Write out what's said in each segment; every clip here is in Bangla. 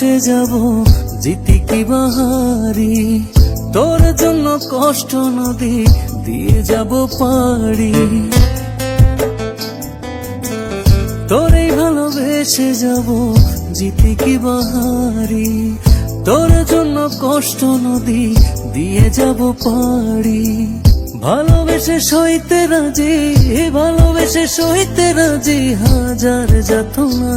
ভালোবেসে যাব জিতি কি বাহারি? তোর জন্য কষ্ট নদী দিয়ে যাব পারি তোরে ভালোবেসে যাব জিতি কি বাহারি? তোর জন্য কষ্ট নদী দিয়ে যাব পারি ভালোবেসে সইতে রাজি, ভালোবেসে সইতে রাজি, হাজার যাতনা।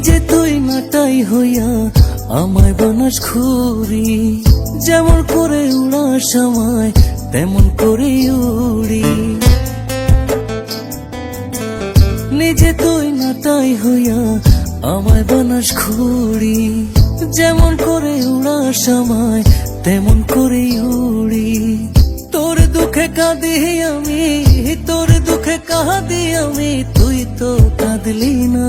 নিজে তুই নাটাই হইয়া আমায় বানাস খুরি যেমন করে উড়ার সময় তেমন করে উড়ি। নিজে তুই নাটাই হইয়া আমায় বানাস খুরি যেমন করে উড়ার সময় তেমন করে উড়ি। তোর দুঃখে কাঁদি আমি, তোর দুঃখে কাঁদি আমি, তুই তো কাঁদলি না।